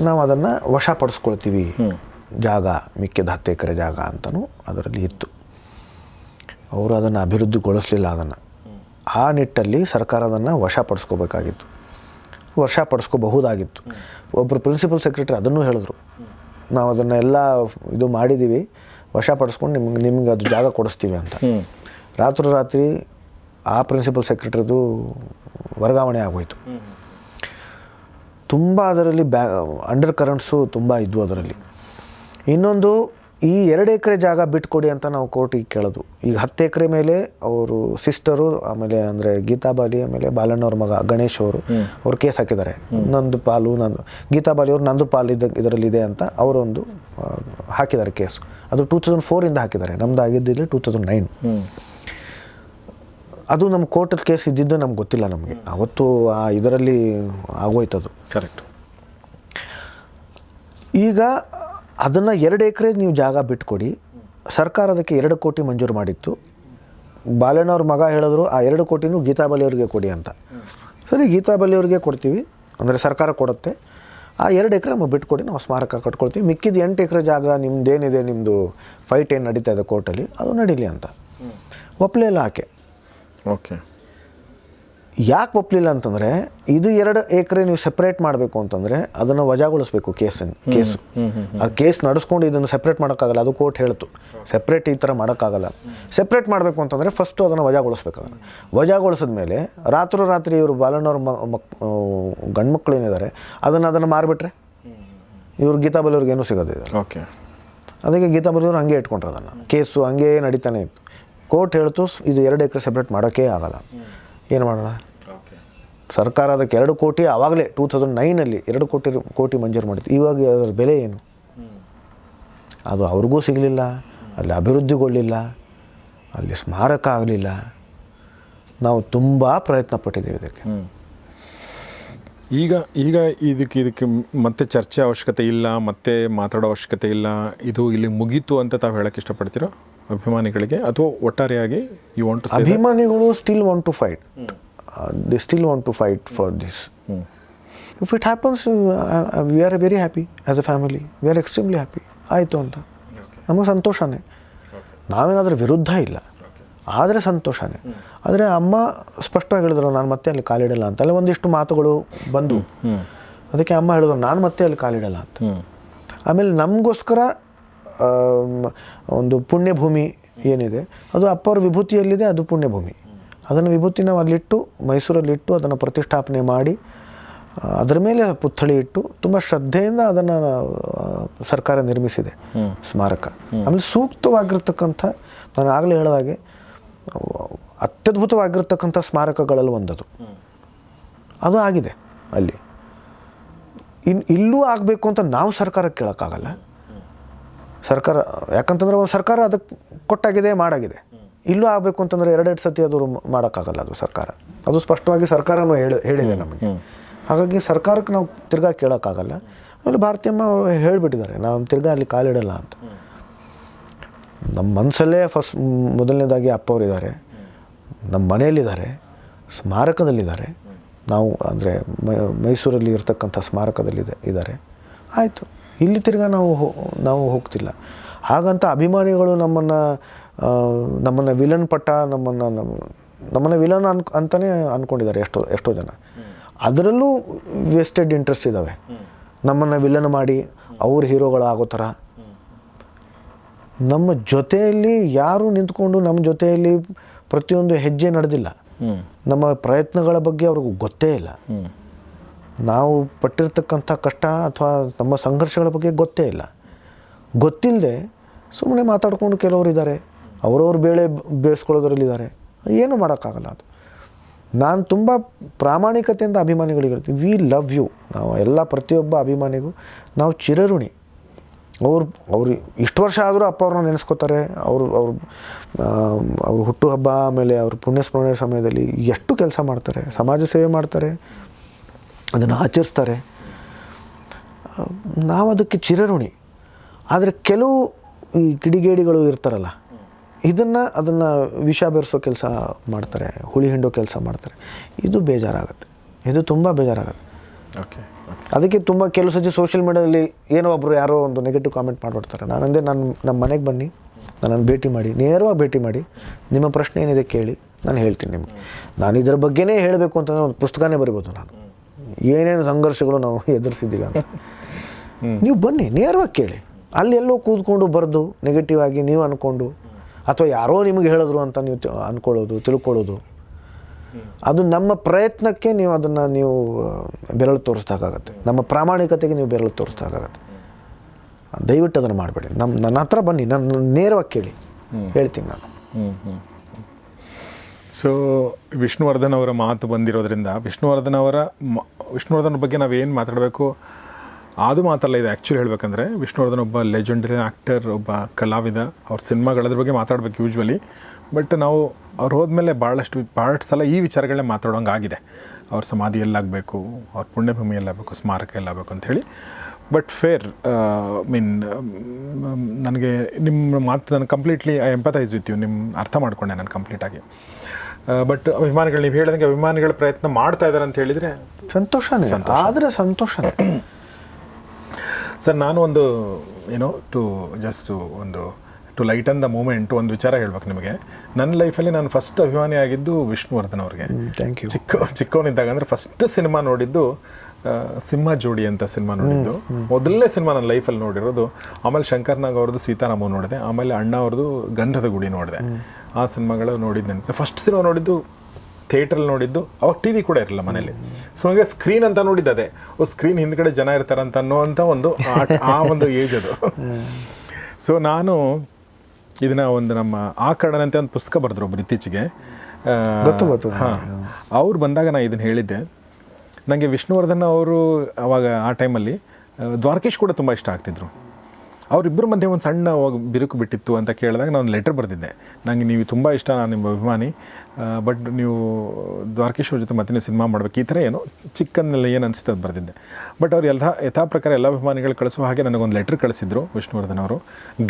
ನಾವು ಅದನ್ನು ವಶಪಡಿಸ್ಕೊಳ್ತೀವಿ. ಜಾಗ ಮಿಕ್ಕಿದ ಹತ್ತು ಎಕರೆ ಜಾಗ ಅಂತಲೂ ಅದರಲ್ಲಿ ಇತ್ತು. ಅವರು ಅದನ್ನು ಅಭಿವೃದ್ಧಿಗೊಳಿಸಲಿಲ್ಲ ಅದನ್ನು. ಆ ನಿಟ್ಟಲ್ಲಿ ಸರ್ಕಾರ ಅದನ್ನು ವಶಪಡಿಸ್ಕೋಬೇಕಾಗಿತ್ತು. ವಶಪಡಿಸ್ಕೋಬಹುದಾಗಿತ್ತು ಒಬ್ಬರು ಪ್ರಿನ್ಸಿಪಲ್ ಸೆಕ್ರೆಟರಿ ಅದನ್ನು ಹೇಳಿದ್ರು. ನಾವು ಅದನ್ನು ಎಲ್ಲ ಇದು ಮಾಡಿದ್ದೀವಿ ವಶಪಡಿಸ್ಕೊಂಡು ನಿಮ್ಗೆ ನಿಮ್ಗೆ ಅದು ಜಾಗ ಕೊಡಿಸ್ತೀವಿ ಅಂತ. ರಾತ್ರಿ ರಾತ್ರಿ ಆ ಪ್ರಿನ್ಸಿಪಲ್ ಸೆಕ್ರೆಟರಿದು ವರ್ಗಾವಣೆ ಆಗೋಯ್ತು. ತುಂಬ ಅದರಲ್ಲಿ ಬ್ಯಾ ಅಂಡರ್ ಕರೆಂಟ್ಸು ತುಂಬ ಇದ್ವು ಅದರಲ್ಲಿ. ಇನ್ನೊಂದು ಈ ಎರಡು ಎಕರೆ ಜಾಗ ಬಿಟ್ಕೊಡಿ ಅಂತ ನಾವು ಕೋರ್ಟಿಗೆ ಕೇಳೋದು. ಈಗ ಹತ್ತು ಎಕರೆ ಮೇಲೆ ಅವರು ಸಿಸ್ಟರು ಆಮೇಲೆ ಅಂದರೆ ಗೀತಾಬಾಲಿ ಆಮೇಲೆ ಬಾಲಣ್ಣವ್ರ ಮಗ ಗಣೇಶ್ ಅವರು ಅವ್ರು ಕೇಸ್ ಹಾಕಿದ್ದಾರೆ. ನಂದು ಪಾಲು ನಂದು ಗೀತಾಬಾಲಿ ಅವರು ನಂದು ಪಾಲು ಇದ್ದ ಇದರಲ್ಲಿದೆ ಅಂತ ಅವರೊಂದು ಹಾಕಿದ್ದಾರೆ ಕೇಸು. ಅದು ಟೂ ತೌಸಂಡ್ ಫೋರಿಂದ ಹಾಕಿದ್ದಾರೆ. ನಮ್ದು ಆಗಿದ್ದಿಲ್ಲ ಟೂ ತೌಸಂಡ್ ನೈನ್. ಅದು ನಮ್ಮ ಕೋರ್ಟಲ್ಲಿ ಕೇಸ್ ಇದ್ದಿದ್ದು ನಮ್ಗೆ ಗೊತ್ತಿಲ್ಲ ನಮಗೆ. ಅವತ್ತು ಆ ಇದರಲ್ಲಿ ಆಗೋಯ್ತದು. ಕರೆಕ್ಟ್ ಈಗ ಅದನ್ನು ಎರಡು ಎಕರೆ ನೀವು ಜಾಗ ಬಿಟ್ಕೊಡಿ. ಸರ್ಕಾರ ಅದಕ್ಕೆ ಎರಡು ಕೋಟಿ ಮಂಜೂರು ಮಾಡಿತ್ತು. ಬಾಲಣ್ಣವ್ರ ಮಗ ಹೇಳಿದ್ರು, ಆ ಎರಡು ಕೋಟಿನೂ ಗೀತಾಬಲಿ ಅವರಿಗೆ ಕೊಡಿ ಅಂತ. ಸರಿ ಗೀತಾಬಲಿ ಅವ್ರಿಗೆ ಕೊಡ್ತೀವಿ. ಅಂದರೆ ಸರ್ಕಾರ ಕೊಡುತ್ತೆ. ಆ ಎರಡು ಎಕರೆ ನಮಗೆ ಬಿಟ್ಕೊಡಿ, ನಾವು ಸ್ಮಾರಕ ಕಟ್ಕೊಳ್ತೀವಿ. ಮಿಕ್ಕಿದ ಎಂಟು ಎಕರೆ ಜಾಗ ನಿಮ್ಮದೇನಿದೆ ನಿಮ್ಮದು ಫೈಟ್ ಏನು ನಡೀತಾ ಇದೆ ಕೋರ್ಟಲ್ಲಿ ಅದು ನಡೀಲಿ ಅಂತ. ಒಪ್ಪಲೇ ಇಲ್ಲ ಆಕೆ ಓಕೆ ಯಾಕೆ ಒಪ್ಪಲಿಲ್ಲ ಅಂತಂದರೆ ಇದು ಎರಡು ಎಕರೆ ನೀವು ಸೆಪ್ರೇಟ್ ಮಾಡಬೇಕು ಅಂತಂದರೆ ಅದನ್ನು ವಜಾಗೊಳಿಸ್ಬೇಕು ಕೇಸನ್ನು ಕೇಸು. ಆ ಕೇಸ್ ನಡೆಸ್ಕೊಂಡು ಇದನ್ನು ಸೆಪ್ರೇಟ್ ಮಾಡೋಕ್ಕಾಗಲ್ಲ ಅದು ಕೋರ್ಟ್ ಹೇಳ್ತು. ಸೆಪ್ರೇಟ್ ಈ ಥರ ಮಾಡೋಕ್ಕಾಗಲ್ಲ. ಸೆಪ್ರೇಟ್ ಮಾಡಬೇಕು ಅಂತಂದರೆ ಫಸ್ಟು ಅದನ್ನು ವಜಾಗೊಳಿಸ್ಬೇಕು ಅದನ್ನು. ವಜಾಗೊಳಿಸಿದ ಮೇಲೆ ರಾತ್ರೋರಾತ್ರಿ ಇವರು ಬಾಲಣ್ಣವ್ರ ಮಕ್ ಗಂಡ್ಮಕ್ಳು ಏನಿದ್ದಾರೆ ಅದನ್ನು ಅದನ್ನು ಮಾರಿಬಿಟ್ರೆ ಇವ್ರು ಗೀತಾ ಬಲಿಯವ್ರಿಗೆ ಏನೂ ಸಿಗೋದಿಲ್ಲ. ಓಕೆ. ಅದಕ್ಕೆ ಗೀತಾ ಬಲಿಯವ್ರು ಹಂಗೆ ಇಟ್ಕೊಂಡ್ರೆ ಅದನ್ನು. ಕೇಸು ಹಂಗೆ ನಡೀತಾನೆ ಇತ್ತು. ಕೋರ್ಟ್ ಹೇಳ್ತು ಇದು ಎರಡು ಎಕರೆ ಸೆಪ್ರೇಟ್ ಮಾಡೋಕ್ಕೇ ಆಗಲ್ಲ. ಏನು ಮಾಡೋಣ? ಸರ್ಕಾರ ಅದಕ್ಕೆ ಎರಡು ಕೋಟಿ ಆವಾಗಲೇ ಟೂ ತೌಸಂಡ್ ನೈನಲ್ಲಿ ಎರಡು ಕೋಟಿ ಕೋಟಿ ಮಂಜೂರು ಮಾಡಿತ್ತು. ಇವಾಗ ಅದರ ಬೆಲೆ ಏನು? ಅದು ಅವ್ರಿಗೂ ಸಿಗಲಿಲ್ಲ ಅಲ್ಲಿ ಅಭಿವೃದ್ಧಿಗೊಳ್ಳಿಲ್ಲ ಅಲ್ಲಿ ಸ್ಮಾರಕ ಆಗಲಿಲ್ಲ. ನಾವು ತುಂಬ ಪ್ರಯತ್ನ ಪಟ್ಟಿದ್ದೀವಿ ಇದಕ್ಕೆ. ಈಗ ಈಗ ಇದಕ್ಕೆ ಇದಕ್ಕೆ ಮತ್ತೆ ಚರ್ಚೆ ಅವಶ್ಯಕತೆ ಇಲ್ಲ ಮತ್ತೆ ಮಾತಾಡೋ ಅವಶ್ಯಕತೆ ಇಲ್ಲ ಇದು ಇಲ್ಲಿ ಮುಗೀತು ಅಂತ ತಾವು ಹೇಳಕ್ಕೆ ಇಷ್ಟಪಡ್ತೀರೋ? ಅಭಿಮಾನಿಗಳಿಗೆ ಅಥವಾ ಒಟ್ಟಾರೆಯಾಗಿ ಯು ವಾಂಟ್ ಟು ಅಭಿಮಾನಿಗಳು still want to fight the still want to fight for this if it happens we are very happy as a family we are extremely happy ಆಯಿತು ಅಂತ. ನಮಗೆ ಸಂತೋಷನೇ. ನಾವೇನಾದರೂ ವಿರುದ್ಧ ಇಲ್ಲ. ಆದರೆ ಸಂತೋಷನೇ. ಆದರೆ ಅಮ್ಮ ಸ್ಪಷ್ಟವಾಗಿ ಹೇಳಿದ್ರು ನಾನು ಮತ್ತೆ ಅಲ್ಲಿ ಕಾಲಿಡಲ್ಲ ಅಂತ. ಅಲ್ಲಿ ಒಂದಿಷ್ಟು ಮಾತುಗಳು ಬಂದು. ಅದಕ್ಕೆ ಅಮ್ಮ ಹೇಳಿದ್ರು ನಾನು ಮತ್ತೆ ಅಲ್ಲಿ ಕಾಲಿಡಲ್ಲ ಅಂತ. ಆಮೇಲೆ ನಮಗೋಸ್ಕರ ಒಂದು ಪುಣ್ಯಭೂಮಿ ಏನಿದೆ ಅದು ಅಪ್ಪವ್ರ ವಿಭೂತಿಯಲ್ಲಿದೆ ಅದು ಪುಣ್ಯಭೂಮಿ. ಅದನ್ನು ವಿಭೂತಿ ನಾವು ಅಲ್ಲಿಟ್ಟು ಮೈಸೂರಲ್ಲಿಟ್ಟು ಅದನ್ನು ಪ್ರತಿಷ್ಠಾಪನೆ ಮಾಡಿ ಅದರ ಮೇಲೆ ಪುತ್ಥಳಿ ಇಟ್ಟು ತುಂಬ ಶ್ರದ್ಧೆಯಿಂದ ಅದನ್ನು ಸರ್ಕಾರ ನಿರ್ಮಿಸಿದೆ ಸ್ಮಾರಕ. ಆಮೇಲೆ ಸೂಕ್ತವಾಗಿರ್ತಕ್ಕಂಥ ನಾನು ಆಗಲೇ ಹೇಳಿದಾಗೆ ಅತ್ಯದ್ಭುತವಾಗಿರ್ತಕ್ಕಂಥ ಸ್ಮಾರಕಗಳಲ್ಲಿ ಒಂದದು. ಅದು ಆಗಿದೆ ಅಲ್ಲಿ. ಇನ್ನು ಇಲ್ಲೂ ಆಗಬೇಕು ಅಂತ ನಾವು ಸರ್ಕಾರಕ್ಕೆ ಕೇಳೋಕ್ಕಾಗಲ್ಲ. ಸರ್ಕಾರ ಯಾಕಂತಂದ್ರೆ ಒಂದು ಸರ್ಕಾರ ಅದಕ್ಕೆ ಕೊಟ್ಟಾಗಿದೆ ಮಾಡಾಗಿದೆ. ಇಲ್ಲೂ ಆಗಬೇಕು ಅಂತಂದರೆ ಎರಡೆರಡು ಸತಿ ಅದು ಮಾಡೋಕ್ಕಾಗಲ್ಲ ಅದು ಸರ್ಕಾರ. ಅದು ಸ್ಪಷ್ಟವಾಗಿ ಸರ್ಕಾರನೂ ಹೇಳಿ ಹೇಳಿದೆ ನಮಗೆ. ಹಾಗಾಗಿ ಸರ್ಕಾರಕ್ಕೆ ನಾವು ತಿರ್ಗಾ ಕೇಳೋಕ್ಕಾಗಲ್ಲ. ಆಮೇಲೆ ಭಾರತೀಯಮ್ಮ ಅವರು ಹೇಳಿಬಿಟ್ಟಿದ್ದಾರೆ ನಾವು ತಿರ್ಗಾ ಅಲ್ಲಿ ಕಾಲಿಡಲ್ಲ ಅಂತ. ನಮ್ಮ ಮನಸ್ಸಲ್ಲೇ ಫಸ್ಟ್ ಮೊದಲನೇದಾಗಿ ಅಪ್ಪ ಅವರಿದ್ದಾರೆ ನಮ್ಮ ಮನೆಯಲ್ಲಿದ್ದಾರೆ ಸ್ಮಾರಕದಲ್ಲಿದ್ದಾರೆ. ನಾವು ಅಂದರೆ ಮೈಸೂರಲ್ಲಿ ಇರ್ತಕ್ಕಂಥ ಸ್ಮಾರಕದಲ್ಲಿದೆ ಇದ್ದಾರೆ. ಆಯಿತು. ಇಲ್ಲಿ ತಿರ್ಗಾ ನಾವು ನಾವು ಹೋಗ್ತಿಲ್ಲ. ಹಾಗಂತ ಅಭಿಮಾನಿಗಳು ನಮ್ಮನ್ನು ನಮ್ಮನ್ನು ವಿಲನ್ ಪಟ್ಟ ನಮ್ಮನ್ನು ನಮ್ಮ ನಮ್ಮನ್ನು ವಿಲನ್ ಅನ್ ಅಂತಲೇ ಅಂದ್ಕೊಂಡಿದ್ದಾರೆ ಎಷ್ಟೋ ಎಷ್ಟೋ ಜನ. ಅದರಲ್ಲೂ ವೇಸ್ಟೆಡ್ ಇಂಟ್ರೆಸ್ಟ್ ಇದ್ದಾವೆ ನಮ್ಮನ್ನು ವಿಲನ್ ಮಾಡಿ ಅವ್ರ ಹೀರೋಗಳಾಗೋ ಥರ. ನಮ್ಮ ಜೊತೆಯಲ್ಲಿ ಯಾರು ನಿಂತ್ಕೊಂಡು ನಮ್ಮ ಜೊತೆಯಲ್ಲಿ ಪ್ರತಿಯೊಂದು ಹೆಜ್ಜೆ ನಡೆದಿಲ್ಲ. ನಮ್ಮ ಪ್ರಯತ್ನಗಳ ಬಗ್ಗೆ ಅವ್ರಿಗೂ ಗೊತ್ತೇ ಇಲ್ಲ. ನಾವು ಪಟ್ಟಿರ್ತಕ್ಕಂಥ ಕಷ್ಟ ಅಥವಾ ನಮ್ಮ ಸಂಘರ್ಷಗಳ ಬಗ್ಗೆ ಗೊತ್ತೇ ಇಲ್ಲ. ಗೊತ್ತಿಲ್ಲದೆ ಸುಮ್ಮನೆ ಮಾತಾಡ್ಕೊಂಡು ಕೆಲವರು ಇದ್ದಾರೆ. ಅವರವ್ರ ಬೇಳೆ ಬೇಯಿಸ್ಕೊಳ್ಳೋದ್ರಲ್ಲಿದ್ದಾರೆ. ಏನು ಮಾಡೋಕ್ಕಾಗಲ್ಲ ಅದು. ನಾನು ತುಂಬ ಪ್ರಾಮಾಣಿಕತೆಯಿಂದ ಅಭಿಮಾನಿಗಳಿಗೆ ಹೇಳ್ತೀನಿ. ವಿ ಲವ್ ಯು ನಾವು ಎಲ್ಲ ಪ್ರತಿಯೊಬ್ಬ ಅಭಿಮಾನಿಗೂ ನಾವು ಚಿರಋಣಿ. ಅವ್ರು ಅವ್ರು ಇಷ್ಟು ವರ್ಷ ಆದರೂ ಅಪ್ಪ ಅವ್ರನ್ನ ನೆನೆಸ್ಕೋತಾರೆ. ಅವರು, ಅವ್ರು ಅವ್ರ ಹುಟ್ಟುಹಬ್ಬ ಆಮೇಲೆ ಅವ್ರ ಪುಣ್ಯಸ್ಮರಣೆ ಸಮಯದಲ್ಲಿ ಎಷ್ಟು ಕೆಲಸ ಮಾಡ್ತಾರೆ. ಸಮಾಜ ಸೇವೆ ಮಾಡ್ತಾರೆ. ಅದನ್ನು ಆಚರಿಸ್ತಾರೆ. ನಾವು ಅದಕ್ಕೆ ಚಿರಋಣಿ. ಆದರೆ ಕೆಲವು ಈ ಕಿಡಿಗೇಡಿಗಳು ಇರ್ತಾರಲ್ಲ ಇದನ್ನು ಅದನ್ನು ವಿಷ ಬೆರೆಸೋ ಕೆಲಸ ಮಾಡ್ತಾರೆ ಹುಳಿ ಹಿಂಡೋ ಕೆಲಸ ಮಾಡ್ತಾರೆ. ಇದು ಬೇಜಾರಾಗುತ್ತೆ. ಇದು ತುಂಬ ಬೇಜಾರಾಗುತ್ತೆ. ಓಕೆ ಅದಕ್ಕೆ ತುಂಬ ಕೆಲವು ಸತಿ ಸೋಷಿಯಲ್ ಮೀಡಿಯಾದಲ್ಲಿ ಏನೋ ಒಬ್ಬರು ಯಾರೋ ಒಂದು ನೆಗೆಟಿವ್ ಕಾಮೆಂಟ್ ಮಾಡಿಬಿಡ್ತಾರೆ. ನಾನು ಅಂದೆ ನಾನು ನಮ್ಮ ಮನೆಗೆ ಬನ್ನಿ ನನ್ನನ್ನು ಭೇಟಿ ಮಾಡಿ ನೇರವಾಗಿ ಭೇಟಿ ಮಾಡಿ ನಿಮ್ಮ ಪ್ರಶ್ನೆ ಏನಿದೆ ಕೇಳಿ ನಾನು ಹೇಳ್ತೀನಿ ನಿಮಗೆ. ನಾನು ಇದರ ಬಗ್ಗೆನೇ ಹೇಳಬೇಕು ಅಂತಂದರೆ ಒಂದು ಪುಸ್ತಕನೇ ಬರಿಬೋದು ನಾನು. ಏನೇನು ಸಂಘರ್ಷಗಳು ನಾವು ಎದುರಿಸಿದ್ದೀವಿ ಅಂತ. ನೀವು ಬನ್ನಿ ನೇರವಾಗಿ ಕೇಳಿ. ಅಲ್ಲಿ ಎಲ್ಲೋ ಕೂತ್ಕೊಂಡು ಬರೆದು ನೆಗೆಟಿವ್ ಆಗಿ ನೀವು ಅಂದ್ಕೊಂಡು ಅಥವಾ ಯಾರೋ ನಿಮಗೆ ಹೇಳಿದ್ರು ಅಂತ ನೀವು ಅಂದ್ಕೊಳ್ಳೋದು ತಿಳ್ಕೊಳ್ಳೋದು. ಅದು ನಮ್ಮ ಪ್ರಯತ್ನಕ್ಕೆ ನೀವು ಅದನ್ನು ನೀವು ಬೆರಳು ತೋರಿಸ್ದಾಗತ್ತೆ ನಮ್ಮ ಪ್ರಾಮಾಣಿಕತೆಗೆ ನೀವು ಬೆರಳು ತೋರಿಸ್ದಾಗತ್ತೆ ದಯವಿಟ್ಟು ಅದನ್ನು ಮಾಡಬೇಡಿ. ನಮ್ಮ ನನ್ನ ಹತ್ರ ಬನ್ನಿ. ನಾನು ನೇರವಾಗಿ ಕೇಳಿ. ಹೇಳ್ತೀನಿ ನಾನು. ಸೊ ವಿಷ್ಣುವರ್ಧನ್ ಅವರ ಮಾತು ಬಂದಿರೋದ್ರಿಂದ ವಿಷ್ಣುವರ್ಧನ್ ಅವರ ಮ ವಿಷ್ಣುವರ್ಧನ್ ಬಗ್ಗೆ ನಾವೇನು ಮಾತಾಡಬೇಕು? ಅದು ಮಾತಲ್ಲ ಇದು ಆ್ಯಕ್ಚುಲಿ ಹೇಳಬೇಕಂದ್ರೆ ವಿಷ್ಣುವರ್ಧನ್ ಒಬ್ಬ ಲೆಜೆಂಡರಿ ಆ್ಯಕ್ಟರ್ ಒಬ್ಬ ಕಲಾವಿದ. ಅವ್ರ ಸಿನಿಮಾಗಳದ್ರ ಬಗ್ಗೆ ಮಾತಾಡಬೇಕು ಯೂಶ್ವಲಿ ಬಟ್ ನಾವು ಅವ್ರು ಹೋದ್ಮೇಲೆ ಭಾಳಷ್ಟು ಭಾಳಷ್ಟು ಸಲ ಈ ವಿಚಾರಗಳನ್ನೇ ಮಾತಾಡೋಂಗೆ ಆಗಿದೆ ಅವ್ರ ಸಮಾಧಿ ಎಲ್ಲಾಗಬೇಕು ಅವ್ರ ಪುಣ್ಯಭೂಮಿ ಎಲ್ಲಾಗಬೇಕು ಸ್ಮಾರಕ ಎಲ್ಲಾಗಬೇಕು ಅಂಥೇಳಿ. ಬಟ್ ಫೇರ್ ಮೀನ್ ನನಗೆ ನಿಮ್ಮ ಮಾತು ನಾನು completely I empathise with you ನಿಮ್ಮ ಅರ್ಥ ಮಾಡಿಕೊಂಡೆ ನಾನು ಕಂಪ್ಲೀಟಾಗಿ ಬಟ್ ಅಭಿಮಾನಿಗಳು ನೀವು ಹೇಳಿದಂಗೆ ಅಭಿಮಾನಿಗಳ ಪ್ರಯತ್ನ ಮಾಡ್ತಾ ಇದ್ದಾರೆ ಅಂತ ಹೇಳಿದರೆ ಸಂತೋಷನೇ ಆದರೆ ಸಂತೋಷನೇ. ಸರ್ ನಾನು ಒಂದು ಏನೋ ಟು ಜಸ್ಟ್ ಒಂದು ಟು ಲೈಟನ್ ದ ಮೂಮೆಂಟ್ ಒಂದು ವಿಚಾರ ಹೇಳ್ಬೇಕು ನಿಮಗೆ. ನನ್ನ ಲೈಫಲ್ಲಿ ನಾನು ಫಸ್ಟ್ ಅಭಿಮಾನಿ ಆಗಿದ್ದು ವಿಷ್ಣುವರ್ಧನ್ ಅವ್ರಿಗೆ. ಥ್ಯಾಂಕ್ ಯು ಚಿಕ್ಕ ಚಿಕ್ಕವನಿದ್ದಾಗ ಅಂದರೆ ಫಸ್ಟ್ ಸಿನಿಮಾ ನೋಡಿದ್ದು ಸಿಂಹ ಜೋಡಿ ಅಂತ ಸಿನಿಮಾ ನೋಡಿದ್ದು. ಮೊದಲನೇ ಸಿನಿಮಾ ನನ್ನ ಲೈಫಲ್ಲಿ ನೋಡಿರೋದು ಆಮೇಲೆ ಶಂಕರ್ನಾಗ್ ಅವ್ರದ್ದು ಸೀತಾರಾಮ ನೋಡಿದೆ ಆಮೇಲೆ ಅಣ್ಣ ಅವ್ರದ್ದು ಗಂಧದ ಗುಡಿ ನೋಡಿದೆ. ಆ ಸಿನಿಮಾಗಳು ನೋಡಿದ್ದೆ. ಫಸ್ಟ್ ಸಿನಿಮಾ ನೋಡಿದ್ದು ಥಿಯೇಟ್ರಲ್ಲಿ ನೋಡಿದ್ದು ಅವಾಗ ಟಿ ವಿ ಕೂಡ ಇರಲಿಲ್ಲ ಮನೇಲಿ ಸೊ ಹಂಗೆ ಸ್ಕ್ರೀನ್ ಅಂತ ನೋಡಿದ್ದು ಅದೇ. ಓ ಸ್ಕ್ರೀನ್ ಹಿಂದ್ಗಡೆ ಜನ ಇರ್ತಾರಂತ ಅನ್ನೋವಂಥ ಒಂದು ಆ- ಆ ಒಂದು ಏಜ್ ಅದು. ಸೊ ನಾನು ಇದನ್ನ ಒಂದು ನಮ್ಮ ಆ ಅಂತ ಒಂದು ಪುಸ್ತಕ ಬರೆದ್ರು ಒಬ್ರು ಇತ್ತೀಚೆಗೆ. ಆ, ಗೊತ್ತು, ಗೊತ್ತು. ಹಾಂ. ಅವ್ರು ಬಂದಾಗ ನಾನು ಇದನ್ನು ಹೇಳಿದ್ದೆ. ನನಗೆ ವಿಷ್ಣುವರ್ಧನ್ ಅವರು ಅವಾಗ ಆ ಟೈಮಲ್ಲಿ ದ್ವಾರಕೀಶ್ ಕೂಡ ತುಂಬ ಇಷ್ಟ ಆಗ್ತಿದ್ರು. ಅವರಿಬ್ಬರ ಮಧ್ಯೆ ಒಂದು ಸಣ್ಣ ಬಿರುಕು ಬಿಟ್ಟಿತ್ತು ಅಂತ ಕೇಳಿದಾಗ ನಾನು ಲೆಟರ್ ಬರೆದಿದ್ದೆ. ನನಗೆ ನೀವು ತುಂಬ ಇಷ್ಟ ನಾನು ನಿಮ್ಮ ಅಭಿಮಾನಿ. ಬಟ್ ನೀವು ದ್ವಾರಕೇಶ್ವರ ಜೊತೆ ಮತ್ತೆ ನೀವು ಸಿನಿಮಾ ಮಾಡಬೇಕು. ಈ ಥರ ಏನು ಚಿಕ್ಕನ್ನೆಲ್ಲ ಏನು ಅನಿಸುತ್ತೆ ಅದು ಬರೆದಿದ್ದೆ. ಬಟ್ ಅವ್ರು ಎಲ್ಲ ಯಥಾ ಪ್ರಕಾರ ಎಲ್ಲ ಅಭಿಮಾನಿಗಳು ಕಳಿಸುವ ಹಾಗೆ ನನಗೊಂದು ಲೆಟ್ರ್ ಕಳಿಸಿದ್ರು ವಿಷ್ಣುವರ್ಧನ್ ಅವರು.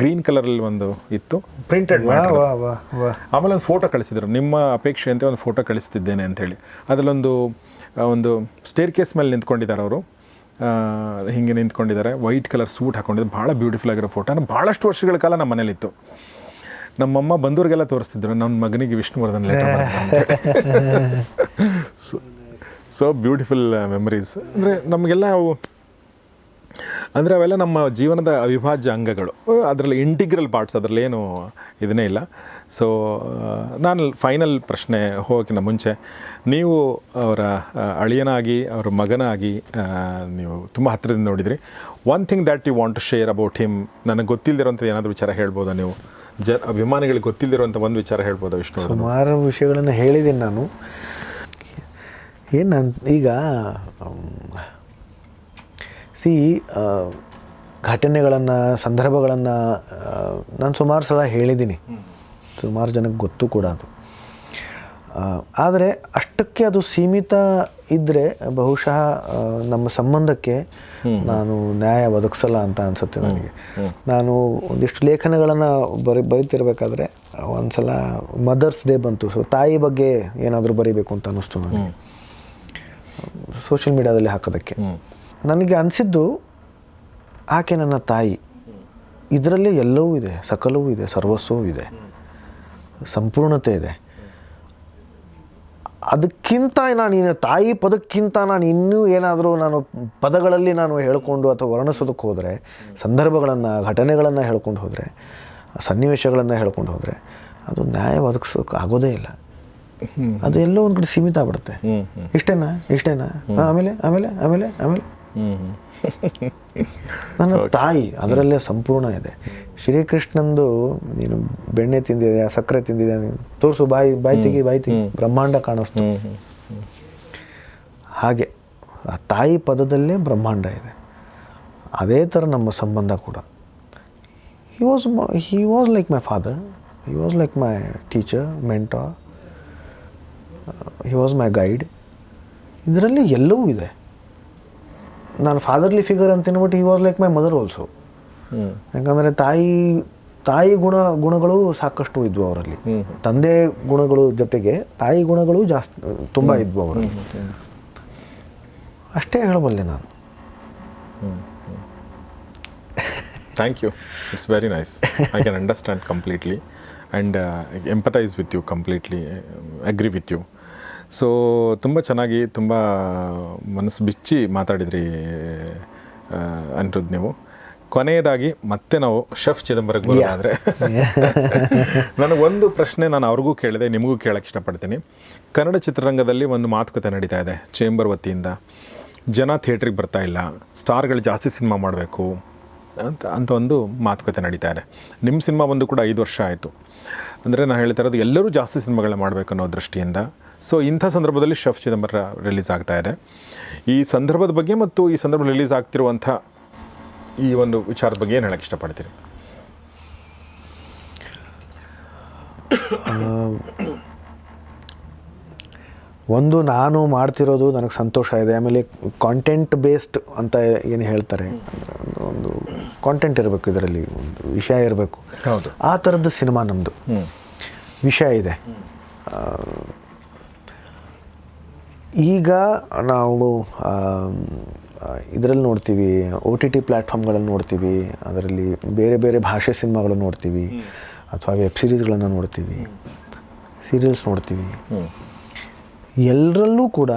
ಗ್ರೀನ್ ಕಲರಲ್ಲಿ ಒಂದು ಇತ್ತು. ಪ್ರಿಂಟೆಡ್ ಆಮೇಲೆ ಒಂದು ಫೋಟೋ ಕಳಿಸಿದ್ರು. ನಿಮ್ಮ ಅಪೇಕ್ಷೆಯಂತೆ ಒಂದು ಫೋಟೋ ಕಳಿಸ್ತಿದ್ದೇನೆ ಅಂತೇಳಿ ಅದರಲ್ಲೊಂದು ಒಂದು ಸ್ಟೇರ್ ಕೇಸ್ ಮೇಲೆ ನಿಂತ್ಕೊಂಡಿದ್ದಾರೆ ಅವರು. ಹಿಂಗೆ ನಿಂತ್ಕೊಂಡಿದ್ದಾರೆ. ವೈಟ್ ಕಲರ್ ಸೂಟ್ ಹಾಕೊಂಡಿದ್ದು ಭಾಳ ಬ್ಯೂಟಿಫುಲ್ ಆಗಿರೋ ಫೋಟೋ ನಾನು ಭಾಳಷ್ಟು ವರ್ಷಗಳ ಕಾಲ ನಮ್ಮ ಮನೇಲಿತ್ತು. ನಮ್ಮಮ್ಮ ಬಂದವ್ರಿಗೆಲ್ಲ ತೋರಿಸ್ತಿದ್ರು. ನನ್ನ ಮಗನಿಗೆ Vishnuvardhan letter so so beautiful memories ಅಂದರೆ ನಮಗೆಲ್ಲ ಅವು ಅಂದರೆ ಅವೆಲ್ಲ ನಮ್ಮ ಜೀವನದ ಅವಿಭಾಜ್ಯ ಅಂಗಗಳು. ಅದರಲ್ಲಿ ಇಂಟಿಗ್ರಲ್ ಪಾರ್ಟ್ಸ್ ಅದರಲ್ಲಿ ಏನು ಇದನ್ನೇ ಇಲ್ಲ. ಸೊ ನಾನು ಫೈನಲ್ ಪ್ರಶ್ನೆ ಹೋಗೋಕ್ಕಿಂತ ಮುಂಚೆ, ನೀವು ಅವರ ಅಳಿಯನಾಗಿ, ಅವರ ಮಗನಾಗಿ ನೀವು ತುಂಬ ಹತ್ತಿರದಿಂದ ನೋಡಿದ್ರಿ. One thing that you want to share about him ನನಗೆ ಗೊತ್ತಿಲ್ಲದಿರೋಂಥ ಏನಾದರೂ ವಿಚಾರ ಹೇಳ್ಬೋದಾ ನೀವು? ಜ, ಅಭಿಮಾನಿಗಳಿಗೆ ಗೊತ್ತಿಲ್ಲದಿರುವಂಥ ಒಂದು ವಿಚಾರ ಹೇಳ್ಬೋದಾ ವಿಷ್ಣು ಸುಮಾರು ವಿಷಯಗಳನ್ನು ಹೇಳಿದ್ದೀನಿ ನಾನು. ಏನು ಈಗ ಸಿ ಘಟನೆಗಳನ್ನು ಸಂದರ್ಭಗಳನ್ನು ನಾನು ಸುಮಾರು ಸಲ ಹೇಳಿದ್ದೀನಿ ಸುಮಾರು ಜನಕ್ಕೆ ಗೊತ್ತು ಕೂಡ ಅದು. ಆದರೆ ಅಷ್ಟಕ್ಕೆ ಅದು ಸೀಮಿತ ಇದ್ದರೆ ಬಹುಶಃ ನಮ್ಮ ಸಂಬಂಧಕ್ಕೆ ನಾನು ನ್ಯಾಯ ಒದಗಿಸಲ್ಲ ಅಂತ ಅನಿಸುತ್ತೆ ನನಗೆ. ನಾನು ಒಂದಿಷ್ಟು ಲೇಖನಗಳನ್ನು ಬರಿ ಬರಿತಿರ್ಬೇಕಾದ್ರೆ ಒಂದು ಸಲ ಮದರ್ಸ್ ಡೇ ಬಂತು. ಸೊ ತಾಯಿ ಬಗ್ಗೆ ಏನಾದರೂ ಬರೀಬೇಕು ಅಂತ ಅನ್ನಿಸ್ತು ನನಗೆ. ಸೋಷಿಯಲ್ ಮೀಡಿಯಾದಲ್ಲಿ ಹಾಕೋದಕ್ಕೆ. ನನಗೆ ಅನಿಸಿದ್ದು ಆಕೆ ನನ್ನ ತಾಯಿ. ಇದರಲ್ಲಿ ಎಲ್ಲವೂ ಇದೆ ಸಕಲವೂ ಇದೆ ಸರ್ವಸ್ವವೂ ಇದೆ. ಸಂಪೂರ್ಣತೆ ಇದೆ. ಅದಕ್ಕಿಂತ ನಾನು ಇನ್ನು ತಾಯಿ ಪದಕ್ಕಿಂತ ನಾನು ಇನ್ನೂ ಏನಾದರೂ ನಾನು ಪದಗಳಲ್ಲಿ ನಾನು ಹೇಳಿಕೊಂಡು ಅಥವಾ ವರ್ಣಿಸೋದಕ್ಕೆ ಹೋದರೆ ಸಂದರ್ಭಗಳನ್ನು ಘಟನೆಗಳನ್ನು ಹೇಳ್ಕೊಂಡು ಹೋದರೆ ಸನ್ನಿವೇಶಗಳನ್ನು ಹೇಳ್ಕೊಂಡು ಹೋದರೆ ಅದು ನ್ಯಾಯ ಒದಗಿಸೋಕೆ ಆಗೋದೇ ಇಲ್ಲ. ಅದು ಎಲ್ಲೋ ಒಂದು ಕಡೆ ಸೀಮಿತ ಆಗ್ಬಿಡುತ್ತೆ. ಇಷ್ಟೇನಾ? ಇಷ್ಟೇನಾ? ಆಮೇಲೆ ಆಮೇಲೆ ಆಮೇಲೆ ಆಮೇಲೆ. ನನ್ನ ತಾಯಿ ಅದರಲ್ಲೇ ಸಂಪೂರ್ಣ ಇದೆ. ಶ್ರೀಕೃಷ್ಣಂದು ನೀನು ಬೆಣ್ಣೆ ತಿಂದಿದೆ ಸಕ್ಕರೆ ತಿಂದಿದೆ ನೀನು. ತೋರಿಸು ಬಾಯಿ ಬಾಯಿ ತೆಗಿ ಬಾಯಿ ತೆಗಿ. ಬ್ರಹ್ಮಾಂಡ ಕಾಣಿಸ್ತು ಹಾಗೆ ಆ ತಾಯಿ ಪದದಲ್ಲೇ ಬ್ರಹ್ಮಾಂಡ ಇದೆ. ಅದೇ ಥರ ನಮ್ಮ ಸಂಬಂಧ ಕೂಡ. He was he was like my father he was like my teacher mentor he was my guide ಇದರಲ್ಲಿ ಎಲ್ಲವೂ ಇದೆ. ನಾನು ಫಾದರ್ಲಿ ಫಿಗರ್ ಅಂತ ಅಂದ್ಬಿಟ್ಟು he was like my mother also ಯಾಕಂದರೆ ತಾಯಿ ತಾಯಿ ಗುಣ ಗುಣಗಳು ಸಾಕಷ್ಟು ಇದ್ವು ಅವರಲ್ಲಿ. ತಂದೆ ಗುಣಗಳು ಜೊತೆಗೆ ತಾಯಿ ಗುಣಗಳು ಜಾಸ್ತಿ ತುಂಬ ಇದ್ವು ಅವರಲ್ಲಿ. ಅಷ್ಟೇ ಹೇಳಬಲ್ಲೆ ನಾನು. Thank you it's very nice I can understand completely and empathise with you completely agree with you so ತುಂಬ ಚೆನ್ನಾಗಿ ತುಂಬ ಮನಸ್ಸು ಬಿಚ್ಚಿ ಮಾತಾಡಿದ್ರಿ ಅನಿರುದ್ಧ ನೀವು. ಕೊನೆಯದಾಗಿ ಮತ್ತೆ ನಾವು ಶೆಫ್ ಚಿದಂಬರಕ್ಕೆ ಬರೋದಾದರೆ ನನಗೆ ಒಂದು ಪ್ರಶ್ನೆ ನಾನು ಅವ್ರಿಗೂ ಕೇಳಿದೆ ನಿಮಗೂ ಕೇಳಕ್ಕೆ ಇಷ್ಟಪಡ್ತೀನಿ. ಕನ್ನಡ ಚಿತ್ರರಂಗದಲ್ಲಿ ಒಂದು ಮಾತುಕತೆ ನಡೀತಾ ಇದೆ ಚೇಂಬರ್ ವತಿಯಿಂದ. ಜನ ಥಿಯೇಟ್ರಿಗೆ ಬರ್ತಾ ಇಲ್ಲ ಸ್ಟಾರ್ಗಳು ಜಾಸ್ತಿ ಸಿನಿಮಾ ಮಾಡಬೇಕು ಅಂತ ಅಂತ ಒಂದು ಮಾತುಕತೆ ನಡೀತಾ ಇದೆ. ನಿಮ್ಮ ಸಿನಿಮಾ ಬಂದು ಕೂಡ ಐದು ವರ್ಷ ಆಯಿತು. ಅಂದರೆ ನಾನು ಹೇಳ್ತಾ ಇರೋದು ಎಲ್ಲರೂ ಜಾಸ್ತಿ ಸಿನಿಮಾಗಳನ್ನ ಮಾಡಬೇಕು ಅನ್ನೋ ದೃಷ್ಟಿಯಿಂದ ಸೊ ಇಂಥ ಸಂದರ್ಭದಲ್ಲಿ ಶಫ್ ಚಿದಂಬರ ರಿಲೀಸ್ ಆಗ್ತಾ ಇದೆ. ಈ ಸಂದರ್ಭದ ಬಗ್ಗೆ ಮತ್ತು ಈ ಸಂದರ್ಭ ರಿಲೀಸ್ ಆಗ್ತಿರುವಂಥ ಈ ಒಂದು ವಿಚಾರದ ಬಗ್ಗೆ ಏನು ಹೇಳಕ್ಕೆ ಇಷ್ಟಪಡ್ತೀರಿ? ಒಂದು ನಾನು ಮಾಡ್ತಿರೋದು ನನಗೆ ಸಂತೋಷ ಇದೆ. ಆಮೇಲೆ ಕಾಂಟೆಂಟ್ ಬೇಸ್ಡ್ ಅಂತ ಏನು ಹೇಳ್ತಾರೆ? ಒಂದು- ಒಂದು ಕಾಂಟೆಂಟ್ ಇರಬೇಕು ಇದರಲ್ಲಿ ಒಂದು ವಿಷಯ ಇರಬೇಕು. ಹೌದು. ಆ ಥರದ್ದು ಸಿನಿಮಾ ನಮ್ಮದು ವಿಷಯ ಇದೆ. ಈಗ ನಾವು ಇದರಲ್ಲಿ ನೋಡ್ತೀವಿ ಒ ಟಿ ಟಿ ಪ್ಲ್ಯಾಟ್ಫಾರ್ಮ್ಗಳನ್ನು ನೋಡ್ತೀವಿ ಅದರಲ್ಲಿ ಬೇರೆ ಬೇರೆ ಭಾಷೆ ಸಿನಿಮಾಗಳನ್ನು ನೋಡ್ತೀವಿ ಅಥವಾ ವೆಬ್ ಸೀರೀಸ್ಗಳನ್ನು ನೋಡ್ತೀವಿ ಸೀರಿಯಲ್ಸ್ ನೋಡ್ತೀವಿ. ಎಲ್ಲರಲ್ಲೂ ಕೂಡ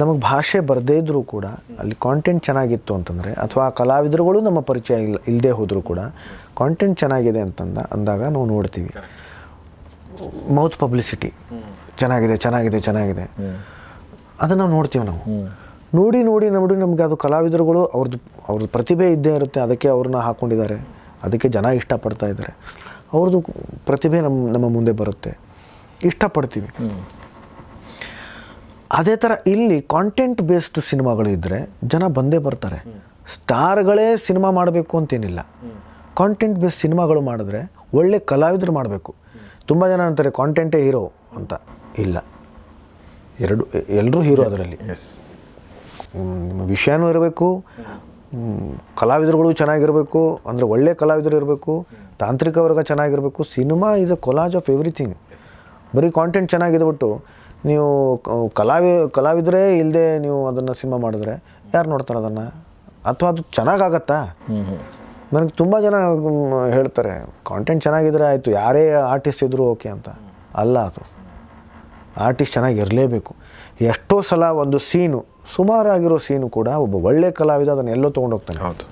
ನಮಗೆ ಭಾಷೆ ಬರದೇ ಇದ್ದರೂ ಕೂಡ ಅಲ್ಲಿ ಕಾಂಟೆಂಟ್ ಚೆನ್ನಾಗಿತ್ತು ಅಂತಂದರೆ ಅಥವಾ ಆ ಕಲಾವಿದರುಗಳು ನಮ್ಮ ಪರಿಚಯ ಇಲ್ಲ ಇಲ್ಲದೆ ಹೋದರೂ ಕೂಡ ಕಾಂಟೆಂಟ್ ಚೆನ್ನಾಗಿದೆ ಅಂತಂದ ಅಂದಾಗ ನಾವು ನೋಡ್ತೀವಿ. ಮೌತ್ ಪಬ್ಲಿಸಿಟಿ ಚೆನ್ನಾಗಿದೆ ಚೆನ್ನಾಗಿದೆ ಚೆನ್ನಾಗಿದೆ. ಅದನ್ನು ನಾವು ನೋಡ್ತೀವಿ ನಾವು. ನೋಡಿ ನೋಡಿ ನೋಡಿ ನಮಗೆ ಅದು ಕಲಾವಿದರುಗಳು ಅವ್ರದ್ದು ಅವ್ರದ್ದು ಪ್ರತಿಭೆ ಇದ್ದೇ ಇರುತ್ತೆ ಅದಕ್ಕೆ ಅವ್ರನ್ನ ಹಾಕ್ಕೊಂಡಿದ್ದಾರೆ ಅದಕ್ಕೆ ಜನ ಇಷ್ಟಪಡ್ತಾ ಇದ್ದಾರೆ. ಅವ್ರದ್ದು ಪ್ರತಿಭೆ ನಮ್ಮ ನಮ್ಮ ಮುಂದೆ ಬರುತ್ತೆ. ಇಷ್ಟಪಡ್ತೀವಿ. ಅದೇ ಥರ ಇಲ್ಲಿ ಕಾಂಟೆಂಟ್ ಬೇಸ್ಡ್ ಸಿನಿಮಾಗಳು ಇದ್ದರೆ ಜನ ಬಂದೇ ಬರ್ತಾರೆ. ಸ್ಟಾರ್ಗಳೇ ಸಿನಿಮಾ ಮಾಡಬೇಕು ಅಂತೇನಿಲ್ಲ. ಕಾಂಟೆಂಟ್ ಬೇಸ್ಡ್ ಸಿನಿಮಾಗಳು ಮಾಡಿದ್ರೆ ಒಳ್ಳೆ ಕಲಾವಿದರು ಮಾಡಬೇಕು. ತುಂಬ ಜನ ಅಂತಾರೆ ಕಾಂಟೆಂಟೇ ಹೀರೋ ಅಂತ. ಇಲ್ಲ. ಎರಡು ಎಲ್ಲರೂ ಹೀರೋ ಅದರಲ್ಲಿ. ಎಸ್ ನಿಮ್ಮ ವಿಷಯನೂ ಇರಬೇಕು ಕಲಾವಿದರುಗಳು ಚೆನ್ನಾಗಿರಬೇಕು ಅಂದರೆ ಒಳ್ಳೆ ಕಲಾವಿದರು ಇರಬೇಕು ತಾಂತ್ರಿಕ ವರ್ಗ ಚೆನ್ನಾಗಿರಬೇಕು cinema is a collage of everything ಬರೀ ಕಾಂಟೆಂಟ್ ಚೆನ್ನಾಗಿದೆ ಬಿಟ್ಟು ನೀವು ಕಲಾವಿ ಕಲಾವಿದರೇ ಇಲ್ಲದೆ ನೀವು ಅದನ್ನು ಸಿನಿಮಾ ಮಾಡಿದ್ರೆ ಯಾರು ನೋಡ್ತಾರೆ ಅದನ್ನು? ಅಥವಾ ಅದು ಚೆನ್ನಾಗಾಗತ್ತಾ? ನನಗೆ ತುಂಬ ಜನ ಹೇಳ್ತಾರೆ ಕಾಂಟೆಂಟ್ ಚೆನ್ನಾಗಿದ್ರೆ ಆಯಿತು ಯಾರೇ ಆರ್ಟಿಸ್ಟ್ ಇದ್ದರೂ ಓಕೆ ಅಂತ. ಅಲ್ಲ ಅದು. ಆರ್ಟಿಸ್ಟ್ ಚೆನ್ನಾಗಿರಲೇಬೇಕು. ಎಷ್ಟೋ ಸಲ ಒಂದು ಸೀನು ಸುಮಾರಾಗಿರೋ ಸೀನು ಕೂಡ ಒಬ್ಬ ಒಳ್ಳೆ ಕಲಾವಿದ ಅದನ್ನು ಎಲ್ಲೋ ತೊಗೊಂಡೋಗ್ತಾನೆ. ಹೌದು.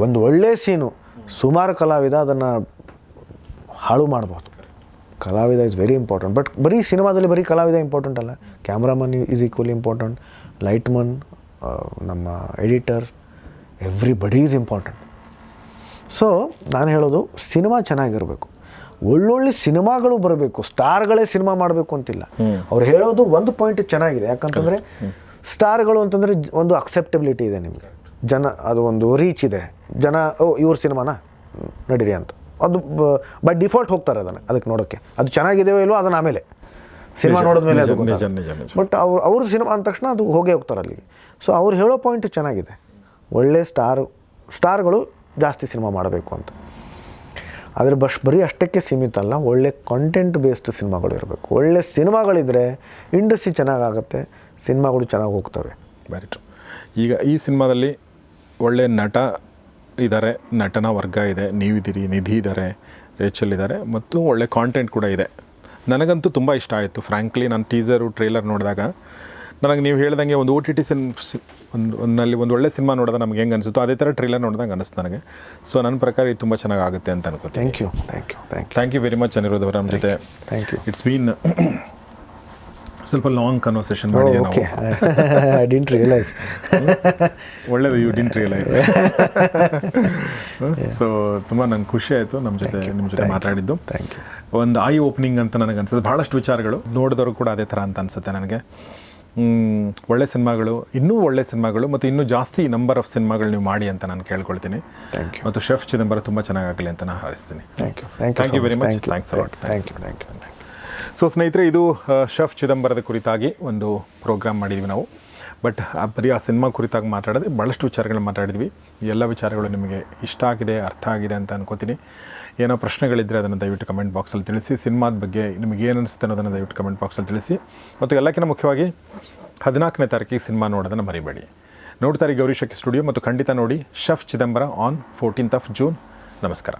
ಒಂದು ಒಳ್ಳೆ ಸೀನು ಸುಮಾರು ಕಲಾವಿದ ಅದನ್ನು ಹಾಳು ಮಾಡ್ಬೋದು. ಕಲಾವಿದ ಇಸ್ ವೆರಿ ಇಂಪಾರ್ಟೆಂಟ್ ಬಟ್ ಬರೀ ಸಿನಿಮಾದಲ್ಲಿ ಬರೀ ಕಲಾವಿದ ಇಂಪಾರ್ಟೆಂಟ್ ಅಲ್ಲ. Cameraman is equally important lightman ನಮ್ಮ editor everybody is important so ನಾನು ಹೇಳೋದು ಸಿನಿಮಾ ಚೆನ್ನಾಗಿರಬೇಕು. ಒಳ್ಳೊಳ್ಳೆ ಸಿನಿಮಾಗಳು ಬರಬೇಕು ಸ್ಟಾರ್ಗಳೇ ಸಿನಿಮಾ ಮಾಡಬೇಕು ಅಂತಿಲ್ಲ. ಅವ್ರು ಹೇಳೋದು ಒಂದು ಪಾಯಿಂಟ್ ಚೆನ್ನಾಗಿದೆ. ಯಾಕಂತಂದರೆ ಸ್ಟಾರ್ಗಳು ಅಂತಂದರೆ ಒಂದು ಅಕ್ಸೆಪ್ಟಬಿಲಿಟಿ ಇದೆ ನಿಮಗೆ. ಜನ ಅದು ಒಂದು ರೀಚ್ ಇದೆ. ಜನ ಓ ಇವ್ರ ಸಿನಿಮಾನ ನಡೀರಿ ಅಂತ. ಅದು ಬೈ ಡಿಫಾಲ್ಟ್ ಹೋಗ್ತಾರೆ ಅದನ್ನು ಅದಕ್ಕೆ ನೋಡೋಕ್ಕೆ. ಅದು ಚೆನ್ನಾಗಿದೆಯೋ ಇಲ್ವೋ ಅದನ್ನು ಆಮೇಲೆ. ಸಿನಿಮಾ ನೋಡಿದ ನೋಡಿದ್ಮೇಲೆ ನಿಜ, ಅದು. ಬಟ್ ಅವ್ರು ಅವ್ರ ಸಿನಿಮಾ ಅಂದ ತಕ್ಷಣ ಅದು ಹೋಗೇ ಹೋಗ್ತಾರೆ ಅಲ್ಲಿಗೆ. ಸೊ ಅವ್ರು ಹೇಳೋ ಪಾಯಿಂಟ್ ಚೆನ್ನಾಗಿದೆ. ಒಳ್ಳೆ ಸ್ಟಾರ್ ಸ್ಟಾರ್ಗಳು ಜಾಸ್ತಿ ಸಿನಿಮಾ ಮಾಡಬೇಕು ಅಂತ. ಆದರೆ ಬಸ್ ಬರೀ ಅಷ್ಟಕ್ಕೆ ಸೀಮಿತ ಅಲ್ಲ, ಒಳ್ಳೆ ಕಂಟೆಂಟ್ ಬೇಸ್ಡ್ ಸಿನಿಮಾಗಳು ಇರಬೇಕು. ಒಳ್ಳೆ ಸಿನಿಮಾಗಳಿದ್ದರೆ ಇಂಡಸ್ಟ್ರಿ ಚೆನ್ನಾಗಾಗುತ್ತೆ, ಸಿನಿಮಾಗಳು ಚೆನ್ನಾಗಿ ಹೋಗ್ತವೆ. ವೆರಿ ಟ್ರೂ ಈಗ ಈ ಸಿನಿಮಾದಲ್ಲಿ ಒಳ್ಳೆ ನಟ ಇದ್ದಾರೆ ನಟನ ವರ್ಗ ಇದೆ, ನೀವಿದ್ದೀರಿ, ನಿಧಿ ಇದ್ದಾರೆ ರೇಚಲ್ ಇದ್ದಾರೆ ಮತ್ತು ಒಳ್ಳೆ ಕಾಂಟೆಂಟ್ ಕೂಡ ಇದೆ. ನನಗಂತೂ ತುಂಬ ಇಷ್ಟ ಆಯಿತು. ಫ್ರ್ಯಾಂಕ್ಲಿ ನಾನು ಟೀಸರು ಟ್ರೇಲರ್ ನೋಡಿದಾಗ ನನಗೆ ನೀವು ಹೇಳ್ದಂಗೆ ಒಂದು ಓ ಟಿ ಟಿ ಸಿನ್ ಒಂದು ಒಂದಲ್ಲಿ ಒಂದು ಒಳ್ಳೆ ಸಿನಿಮಾ ನೋಡಿದಾಗ ನಮ್ಗೆ ಹೆಂಗೆ ಅನಿಸುತ್ತೋ ಅದೇ ಥರ ಟ್ರೈಲರ್ ನೋಡಿದಂಗೆ ಅನಿಸ್ತು ನನಗೆ. ಸೊ ನನ್ನ ಪ್ರಕಾರ ಇದು ತುಂಬ ಚೆನ್ನಾಗಿ ಆಗುತ್ತೆ ಅಂತ ಅನ್ಕೋತೀನಿ. Thank you thank you thank you thank you very much Aniruddha ಅವರ ನಮ್ಮ ಜೊತೆ. ಥ್ಯಾಂಕ್ ಯು ಇಟ್ಸ್ ಬೀನ್ ಸ್ವಲ್ಪ ಲಾಂಗ್ ಕನ್ವರ್ಸೇಷನ್ ಮಾಡಿದ್ವಿ ಓಕೆ ಐ ಡಿಂಟ್ ರಿಯಲೈಸ್ ಒಳ್ಳೇದು ಯು ಡಿಂಟ್ ರಿಯಲೈಸ್ ಸೊ ತುಂಬ ನಂಗೆ ಖುಷಿ ಆಯಿತು ನಮ್ಮ ಜೊತೆ ನಿಮ್ಮ ಜೊತೆ ಮಾತಾಡಿದ್ದು. ಒಂದು ಐ ಓಪನಿಂಗ್ ಅಂತ ನನಗೆ ಅನ್ಸುತ್ತೆ. ಭಾಳಷ್ಟು ವಿಚಾರಗಳು ನೋಡಿದವರು ಕೂಡ ಅದೇ ಥರ ಅಂತ ಅನಿಸುತ್ತೆ ನನಗೆ. ಒಳ್ಳೆ ಸಿನಿಮಾಗಳು ಇನ್ನೂ ಒಳ್ಳೆ ಸಿನಿಮಾಗಳು ಮತ್ತು ಇನ್ನೂ ಜಾಸ್ತಿ ನಂಬರ್ ಆಫ್ ಸಿನಿಮಾಗಳು ನೀವು ಮಾಡಿ ಅಂತ ನಾನು ಕೇಳ್ಕೊಳ್ತೀನಿ. ಮತ್ತು ಶೆಫ್ ಚಿದಂಬರ ತುಂಬ ಚೆನ್ನಾಗಾಗಲಿ ಅಂತ ನಾನು ಹಾರೈಸ್ತೀನಿ. Thank you very much much. Thank you. Thank you so ಸ್ನೇಹಿತರೆ ಇದು ಶೆಫ್ ಚಿದಂಬರದ ಕುರಿತಾಗಿ ಒಂದು ಪ್ರೋಗ್ರಾಮ್ ಮಾಡಿದ್ವಿ ನಾವು. ಬಟ್ ಬರೀ ಆ ಸಿನಿಮಾ ಕುರಿತಾಗಿ ಮಾತಾಡೋದು ಭಾಳಷ್ಟು ವಿಚಾರಗಳನ್ನ ಮಾತಾಡಿದ್ವಿ. ಎಲ್ಲ ವಿಚಾರಗಳು ನಿಮಗೆ ಇಷ್ಟ ಆಗಿದೆ ಅರ್ಥ ಆಗಿದೆ ಅಂತ ಅನ್ಕೋತೀನಿ. ಏನೋ ಪ್ರಶ್ನೆಗಳಿದ್ದರೆ ಅದನ್ನು ದಯವಿಟ್ಟು ಕಮೆಂಟ್ ಬಾಕ್ಸಲ್ಲಿ ತಿಳಿಸಿ. ಸಿನಿಮಾದ ಬಗ್ಗೆ ನಿಮಗೆ ಏನು ಅನ್ನೋದನ್ನು ದಯವಿಟ್ಟು ಕಮೆಂಟ್ ಬಾಕ್ಸಲ್ಲಿ ತಿಳಿಸಿ. ಮತ್ತು ಎಲ್ಲಕ್ಕಿಂತ ಮುಖ್ಯವಾಗಿ ಹದಿನಾಲ್ಕನೇ ತಾರೀಕಿಗೆ ಸಿನಿಮಾ ನೋಡೋದನ್ನು ಮರಿಬೇಡಿ. ನೋಡ್ತಾರೆ ಗೌರಿ ಶಕ್ತಿ ಸ್ಟುಡಿಯೋ ಮತ್ತು ಖಂಡಿತ ನೋಡಿ. Chef Chidambara on fourteenth of June ನಮಸ್ಕಾರ.